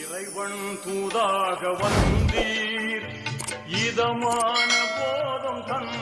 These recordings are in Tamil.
இறைவன் தூதாக வந்தீர். இதமான போதம் தந்தீர்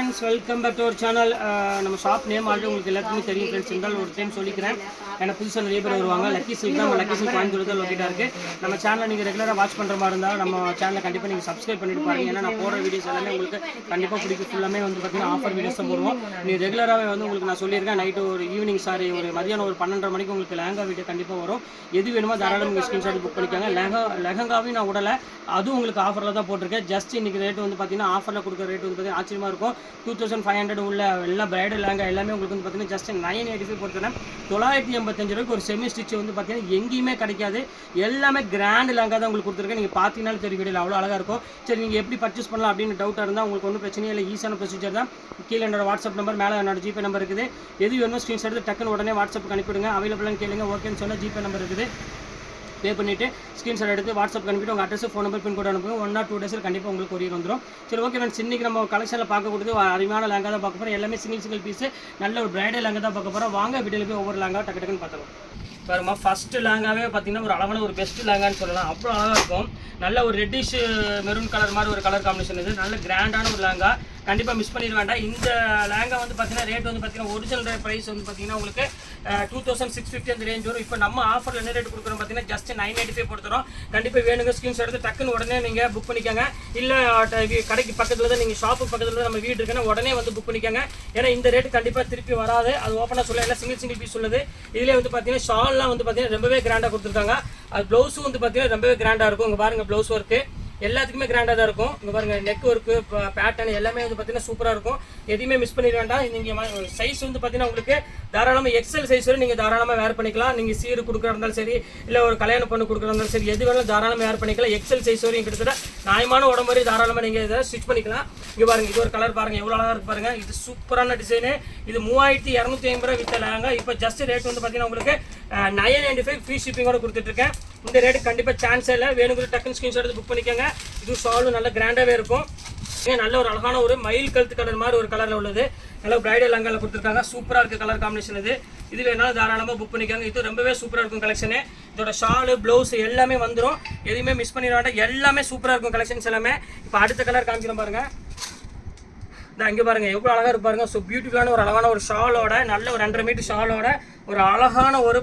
friends welcome back to our channel நம்ம ஷாப் நேம் ஆல்ரெடி உங்களுக்கு எல்லாத்துக்குமே தெரியும் ஃப்ரெண்ட்ஸ் இருந்தாலும் ஒரு டைம் சொல்லிக்கிறேன். ஏன்னா புதுசாக நிறைய பேர் வருவாங்க. லக்கி சில்க் தான் நம்ம லக்கி சில்க் கோயம்புத்தூர் தான் லொக்கேட்டாக இருக்குது நம்ம சேனலை நீங்கள் ரெகுலராக வாட்ச் பண்ணுற மாதிரி இருந்தால் நம்ம சேனலை கண்டிப்பாக நீங்கள் சப்ஸ்கிரைப் பண்ணிட்டு பாருங்க. ஏன்னா நான் போடுற வீடியோஸ் எல்லாமே உங்களுக்கு கண்டிப்பாக பிடிக்கும். ஃபுல்லாமே வந்து பார்த்தீங்கன்னா ஆஃபர் வீடியோஸ் தான் போடுவோம். நீங்கள் ரெகுலராகவே வந்து உங்களுக்கு நான் சொல்லியிருக்கேன் நைட்டு ஒரு ஈவினிங் சாரி ஒரு மதியானம் ஒரு பன்னெண்டரை மணிக்கு உங்களுக்கு லேங்கா வீடியோ கண்டிப்பாக வரும். எது வேணுமோ தாராளம் நீங்கள் ஸ்க்ரீன்ஷாட் புக் பண்ணிக்கோங்க. லெஹங்கா லெஹங்காவையும் நான் உடலை அதுவும் உங்களுக்கு ஆஃபரில் தான் போட்டிருக்கேன். ஜஸ்ட் இன்றைக்கி ரேட் வந்து பார்த்தீங்கன்னா ஆஃபரில் கொடுக்குற ரேட் வந்து பார்த்தீங்கன்னா ஆச்சரியமாக இருக்கும். டூ தௌசண்ட் ஃபைவ் ஹண்ட்ரட் உள்ள எல்லா பிரைடல் லேங்கா எல்லாமே உங்களுக்கு வந்து பார்த்தீங்கன்னா ஜஸ்ட் நைன் எயிட்டி ஃபைவ் பொறுத்தன தொள்ளாயிரத்தி எண்பத்தஞ்சு ரூபாய்க்கு ஒரு செமி ஸ்டிச் வந்து பார்த்தீங்கன்னா எங்கேயுமே கிடைக்காது. எல்லாமே கிராண்ட் லேங்கா தான் உங்களுக்கு கொடுத்துருக்கேன். நீங்கள் பார்த்தீங்கன்னாலும் தெரியும் வீடியோ அவ்வளோ அழகாக இருக்கும். சரி நீங்கள் எப்படி பர்ச்சேஸ் பண்ணலாம் அப்படின்னு டவுட்டாக இருந்தால் உங்களுக்கு ஒன்றும் பிரச்சனையே இல்லை. ஈஸியான ப்ரொசீஜர் தான். கீழே என்னோட வாட்ஸ்அப் நம்பர் மேலே என்னோட ஜிபே நம்பர் இருக்குது. எது வேணும் ஸ்க்ரீன்ஷாட் எடுத்து டக்குன்னு உடனே வாட்ஸ்அப்புக்கு அனுப்பிவிடுங்க. அவைலபிளான்னு கேளுங்க. ஓகேன்னு சொன்னால் ஜிபே நம்பர் இருக்குது. பே பண்ணிவிட்டு ஸ்க்ரீன்ஷாட் எடுத்து வாட்ஸ்அப் அனுப்பிட்டு உங்கள் address phone number pin code அனுப்புங்க. ஒன் ஆர் டூ டேஸில் கண்டிப்பாக உங்களுக்கு கொரியர் வந்துடும் சரி ஓகே ஃப்ரெண்ட்ஸ் இன்றைக்கி நம்ம கலெக்ஷனில் பார்க்கக்கூடாது அருமையான லேங்காக தான் பார்க்க போகிறோம் எல்லாமே சிங்கிள் சிங்கிள் பீஸு நல்ல ஒரு பிரைடல் லேங்காக தான் பார்க்க போகிறோம் வாங்க வீட்டில் போய் ஒவ்வொரு லேங்காக டக்கு டக்குன்னு பார்த்துருவோம் பாருமா ஃபஸ்ட்டு லேங்காவே பார்த்தீங்கன்னா ஒரு அளவான ஒரு பெஸ்ட் லேங்கான்னு சொல்லலாம். அவ்வளோ அழகாக இருக்கும். நல்ல ஒரு ரெட்டிஷ் மெரூன் கலர் மாதிரி ஒரு கலர் காம்பினேஷன் இது. நல்ல கிராண்டான ஒரு லேங்கா கண்டிப்பாக மிஸ் பண்ணிட வேண்டாம். இந்த லேங்கா வந்து பார்த்தீங்கன்னா ரேட் வந்து பார்த்தீங்கன்னா ஒரிஜினல் ப்ரைஸ் வந்து பார்த்தீங்கன்னா உங்களுக்கு டூ தௌசண்ட் சிக்ஸ் ஃபிஃப்டி அந்த ரேஞ்ச் வரும். இப்போ நம்ம ஆஃபரில் என்ன ரேட் கொடுக்குறோம் பார்த்தீங்கன்னா ஜஸ்ட் நைன் எயிட்டி ஃபைவ் கொடுத்துறோம் கண்டிப்பாக வேணுங்க ஸ்க்ரீன்ஷாட் எடுத்து டக்குன்னு உடனே நீங்கள் புக் பண்ணிக்கோங்க. இல்லை கடைக்கு பக்கத்தில் தான் நீங்கள் ஷாப்புக்கு பக்கத்தில் தான் நம்ம வீடு இருக்குன்னா உடனே வந்து புக் பண்ணிக்கோங்க. ஏன்னா இந்த ரேட் கண்டிப்பாக திருப்பி வராது. அது ஓப்பனாக சொல்ல எல்லாம் சிங்கிள் சிங்கிள் பீஸ் உள்ளது இதிலே வந்து பார்த்தீங்கன்னா ஷால்லாம் வந்து பார்த்தீங்கன்னா ரொம்பவே கிராண்டாக கொடுத்துருக்காங்க. அது ப்ளவுஸும் வந்து பார்த்தீங்கன்னா ரொம்பவே கிராண்டாக இருக்கும். இங்கே பாருங்கள் ப்ளவுஸ் ஒர்க்கு எல்லாத்துக்குமே கிராண்டாக தான் இருக்கும். இங்கே பாருங்கள் நெக் ஒர்க்கு பேட்டர்ன் எல்லாமே வந்து பார்த்தீங்கன்னா சூப்பராக இருக்கும். எதையுமே மிஸ் பண்ணிட வேண்டாம். நீங்கள் சைஸ் வந்து பார்த்தீங்கன்னா உங்களுக்கு தாராளமாக எக்ஸல் சைஸ் வரை நீங்கள் தாராளமாக வேர் பண்ணிக்கலாம். நீங்கள் சீரு கொடுக்குறா இருந்தாலும் சரி இல்லை ஒரு கல்யாணம் பண்ணு கொடுக்குறா இருந்தாலும் சரி எது வேணாலும் தாராளமாக வேர் பண்ணிக்கலாம். எக்ஸல் சைஸ் வரையும் கிட்டத்தட்ட நியாயமான உடம்பு வரை தாராளமாக நீங்கள் இதை ஸ்டிச் பண்ணிக்கலாம். இங்கே பாருங்க இது ஒரு கலர் பாருங்கள் எவ்வளோ அழகாக இருக்கு பாருங்கள் இது சூப்பரான டிசைனு இது மூவாயிரத்தி இரநூத்தி ஐம்பது ரூபா வித்தலாங்க இப்போ ஜஸ்ட் ரேட் வந்து பார்த்தீங்கன்னா உங்களுக்கு நைன் நைன்டி ஃபைவ் ஃப்ரீ ஷிப்பிங்கோட கொடுத்துட்ருக்கேன். இந்த ரேட்டு கண்டிப்பாக சான்ஸே இல்லை. வேணுங்கிற டக்குன்னு ஸ்க்ரீன்ஷாட் எடுத்து புக் பண்ணிக்கோங்க. இது ஷாலும் நல்ல கிராண்டாகவே இருக்கும். ஏன் நல்ல ஒரு அழகான ஒரு மயில் கழுத்து கலர் மாதிரி ஒரு கலரில் உள்ளது. நல்ல பிரைடல் அங்கால கொடுத்துருக்காங்க. சூப்பராக இருக்குது கலர் காம்பினேஷன் இது. இது வேணாலும் தாராளமாக புக் பண்ணிக்கோங்க. இது ரொம்பவே சூப்பராக இருக்கும் கலெக்ஷனு இதோட ஷாலு ப்ளவுஸ் எல்லாமே வந்துடும் எதுவுமே மிஸ் பண்ணிட வேண்டாம். எல்லாமே சூப்பராக இருக்கும் கலெக்ஷன்ஸ் எல்லாமே. இப்போ அடுத்த கலர் காமிக்கிறோம் பாருங்கள் இந்த இங்கே பாருங்கள் எவ்வளோ அழகாக இருப்பாருங்க பாருங்க. ஸோ பியூட்டிஃபுல்லான ஒரு அழகான ஒரு ஷாலோட நல்ல ஒரு ரெண்டரை மீட்டர் ஷாலோட ஒரு அழகான ஒரு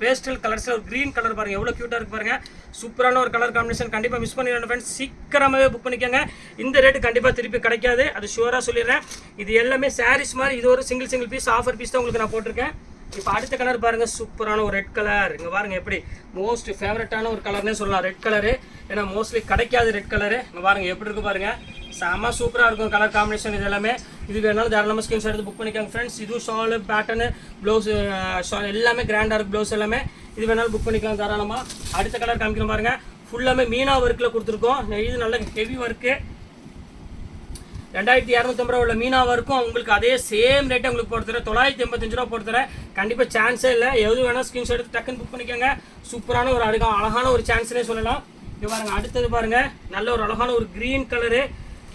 பேஸ்டல் கலர்ஸில் ஒரு க்ரீன் கலர் பாருங்கள் எவ்வளோ க்யூட்டாக இருக்கு பாருங்கள் சூப்பரான ஒரு கலர் காம்பினேஷன் கண்டிப்பாக மிஸ் பண்ணிடுறேன் ஃப்ரெண்ட்ஸ் சீக்கிரமாகவே புக் பண்ணிக்கோங்க. இந்த ரேட்டு கண்டிப்பாக திருப்பி கிடைக்காது. அது ஷுவராக சொல்லிடுறேன். இது எல்லாமே சாரீஸ் மாதிரி இது ஒரு single single piece offer piece தான் உங்களுக்கு நான் போட்டிருக்கேன். இப்போ அடுத்த கலர் பாருங்கள் சூப்பரான ஒரு ரெட் கலர் இங்கே பாருங்கள் எப்படி? மோஸ்ட் ஃபேவரட்டான ஒரு கலர்னே சொல்லலாம் ரெட் கலரு ஏன்னா மோஸ்ட்லி கிடைக்காது ரெட் கலரு இங்கே பாருங்கள் எப்படி இருக்கு பாருங்கள் செம சூப்பராக இருக்கும் கலர் காம்பினேஷன் இது எல்லாமே இது வேணாலும் தாராளமாக ஸ்கிரீன்ஷாட் எடுத்து புக் பண்ணிக்கோங்க ஃப்ரெண்ட்ஸ் இதுவும் ஷாலு பேட்டர்னு ப்ளவுஸ் ஷால் எல்லாமே கிராண்டாக இருக்குது ப்ளவுஸ் எல்லாமே. இது வேணாலும் புக் பண்ணிக்கலாம் தாராளமாக அடுத்த கலர் காமிக்கிற பாருங்க. ஃபுல்லாமே மீனா ஒர்க்கில் கொடுத்துருக்கோம். இது நல்ல ஹெவி ஒர்க்கு ரெண்டாயிரத்தி இரநூத்தம்பது ரூபா உள்ள மீனாவாக இருக்கும் உங்களுக்கு அதே சேம் ரேட்டை உங்களுக்கு போட்டு தரேன். தொள்ளாயிரத்தி எண்பத்தஞ்சு ரூபா போட்டு தரேன். கண்டிப்பாக சான்ஸே இல்லை. எது வேணால் ஸ்கிரீன்ஷாட் எடுத்து டக்குன்னு புக் பண்ணிக்கோங்க. சூப்பரான ஒரு அழகா அழகான ஒரு சான்ஸ்னே சொல்லலாம். இது பாருங்கள் அடுத்தது பாருங்கள் நல்ல ஒரு அழகான ஒரு க்ரீன் கலரு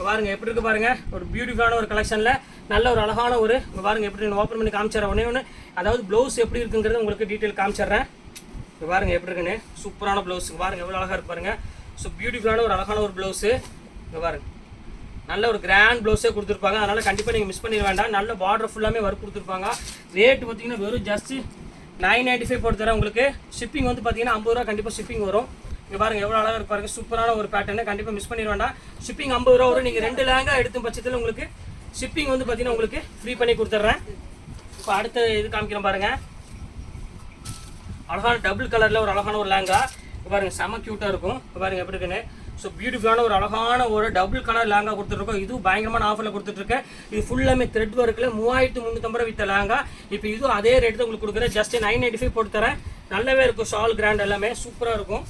பாருங்கள் எப்படி இருக்கு பாருங்கள் ஒரு பியூட்டிஃபுல்லான ஒரு கலெக்ஷனில் நல்ல ஒரு அழகான ஒரு இங்க பாருங்க எப்படி ஓப்பன் பண்ணி காமிச்சிடறேன். ஒன்றே ஒன்று அதாவது ப்ளவுஸ் எப்படி இருக்குங்கிறது உங்களுக்கு டீட்டெயில் காமிச்சிடுறேன். இப்போ பாருங்கள் எப்படி இருக்குன்னு? சூப்பரான ப்ளவுஸ் பாருங்கள் எவ்வளோ அழகாக இருக்கு பாருங்கள் ஸோ பியூட்டிஃபுல்லான ஒரு அழகான ஒரு ப்ளவுஸு இங்கே பாருங்கள் நல்ல ஒரு கிராண்ட் ப்ளவுஸே கொடுத்துருப்பாங்க. அதனால் கண்டிப்பாக நீங்கள் மிஸ் பண்ணிட வேண்டாம். நல்ல பார்டர் ஃபுல்லாமே ஒர்க் கொடுத்துருப்பாங்க. ரேட் பார்த்தீங்கன்னா வெறும் ஜஸ்ட்டு நைன் நைன்ட்டி ஃபைவ் போட்டு தரேன் உங்களுக்கு. ஷிப்பிங் வந்து பார்த்தீங்கன்னா ஐம்பது ரூபா கண்டிப்பாக ஷிப்பிங் வரும். இங்கே பாருங்க எவ்வளோ அழகாக இருக்கு பாருங்க. சூப்பரான ஒரு பேட்டர்னு கண்டிப்பாக மிஸ் பண்ணிட வேண்டாம் ஷிப்பிங் ஐம்பது ரூபா வரும். நீங்கள் ரெண்டு லேங்கா எடுத்தும் பட்சத்தில் உங்களுக்கு ஷிப்பிங் வந்து பார்த்தீங்கன்னா உங்களுக்கு ஃப்ரீ பண்ணி கொடுத்துட்றேன். இப்போ அடுத்த இது காமிக்கிறேன் பாருங்க. அழகான டபுள் கலரில் ஒரு அழகான ஒரு லேங்கா. பாருங்கள் பாருங்க செம க்யூட்டாக இருக்கும். பாருங்கள் பாருங்க எப்படி இருக்குன்னு. ஸோ பியூட்டிஃபுல்லான ஒரு அழகான ஒரு டபுள் கலர் லேங்கா கொடுத்துருக்கோம் இதுவும் பயங்கரமான ஆஃபரில் கொடுத்துட்ருக்கேன். இது ஃபுல்லாமே த்ரெட் ஒர்க்கில் மூவாயிரத்து முந்நூற்றம்பது ரூபா வித்த லேங்கா. இப்போ இதுவும் அதே ரேட்டு தான் உங்களுக்கு கொடுக்குறேன். ஜஸ்ட் நைன் எயிட்டி ஃபைவ் போட்டு தரேன். நல்லாவே இருக்கும். ஷால் கிராண்ட் எல்லாமே. சூப்பராக இருக்கும்.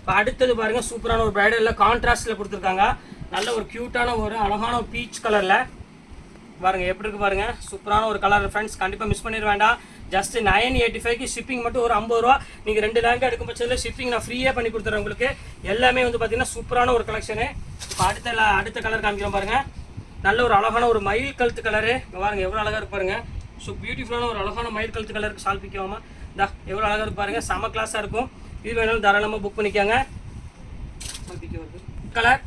இப்போ அடுத்தது பாருங்க சூப்பரான ஒரு பிரைடலில் கான்ட்ராஸ்டில் கொடுத்துருக்காங்க. நல்ல ஒரு க்யூட்டான ஒரு அழகான ஒரு பீச் கலரில் பாருங்கள் எப்படி இருக்குது பாருங்க. சூப்பரான ஒரு கலர் ஃப்ரெண்ட்ஸ் கண்டிப்பாக மிஸ் பண்ணிட வேண்டாம். ஜஸ்ட் நைன் எயிட்டி ஃபைவ்க்கு ஷிப்பிங் மட்டும் ஒரு ஐம்பது ரூபா. நீங்கள் ரெண்டு லேங்க் எடுக்கும் பட்சத்தில் ஷிப்பிங் நான் ஃப்ரீயாக பண்ணி கொடுத்துறேன் உங்களுக்கு. எல்லாமே வந்து பார்த்தீங்கன்னா சூப்பரான ஒரு கலெக்ஷனு இப்போ அடுத்த அடுத்த கலர் காமிக்கிறோம் பாருங்கள் நல்ல ஒரு அழகான ஒரு மயில் கழுத்து கலரு இங்கே பாருங்க எவ்வளோ அழகாக இருக்கு பாருங்கள் ஸோ பியூட்டிஃபுல்லான ஒரு அழகான மயில் கழுத்து கலருக்கு சால் பிக்காமா தா எவ்வளோ அழகாக இருக்கு பாருங்க. செம கிளாஸாக இருக்கும். இது வேணாலும் தாராளமாக புக் பண்ணிக்கோங்க. கலர்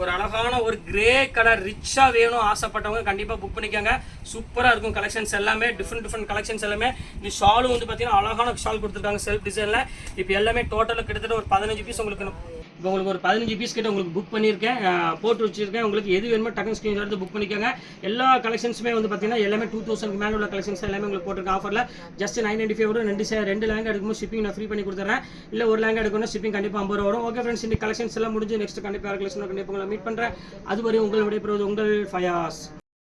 ஒரு அழகான ஒரு கிரே கலர் ரிச்சாக வேணும் ஆசைப்பட்டவங்க கண்டிப்பாக புக் பண்ணிக்கோங்க. சூப்பராக இருக்கும் கலெக்ஷன்ஸ் எல்லாமே டிஃப்ரெண்ட் டிஃப்ரெண்ட் கலெக்ஷன்ஸ் எல்லாமே. இந்த ஷாலும் வந்து பார்த்தீங்கன்னா அழகான ஷால் கொடுத்துருக்காங்க செல்ஃப் டிசைனில் இப்போ எல்லாமே டோட்டலாக கிட்டத்தட்ட ஒரு பதினஞ்சு பீஸ் உங்களுக்கு இப்போ உங்களுக்கு ஒரு பதினஞ்சு பீஸ் கிட்ட உங்களுக்கு புக் பண்ணியிருக்கேன். போட்டு வச்சிருக்கேன். உங்களுக்கு எது வேணுமோ டக்குனு ஸ்க்ரீன் எடுத்து புக் பண்ணிக்கோங்க. எல்லா கலெக்ஷன்ஸுமே வந்து பார்த்தீங்கன்னா எல்லாமே டூ தௌசண்ட் மேலே உள்ள கலெக்ஷன்ஸ் எல்லாமே உங்களுக்கு போட்டிருக்கேன். ஆஃபரில் ஜஸ்ட் நைன் நைன்டி ஃபைவ் வரும். ரெண்டு ரெண்டு லேங்கா எடுக்கும்போது ஷிப்பிங் நான் ஃப்ரீ பண்ணி கொடுத்துறேன். இல்லை ஒரு லேங்கா எடுக்கணும் ஷிப்பிங் கண்டிப்பாக ஐம்பது ரூபா வரும். ஓகே ஃப்ரெண்ட்ஸ் இந்த கலெக்ஷன்ஸ் எல்லாம் முடிஞ்சு நெக்ஸ்ட் கண்டிப்பாக கலெக்ஷன் கண்டிப்பாக உங்களை மீட் பண்ணுறேன் அதுவரை உங்களுடைய உங்கள் ஃபயாஸ்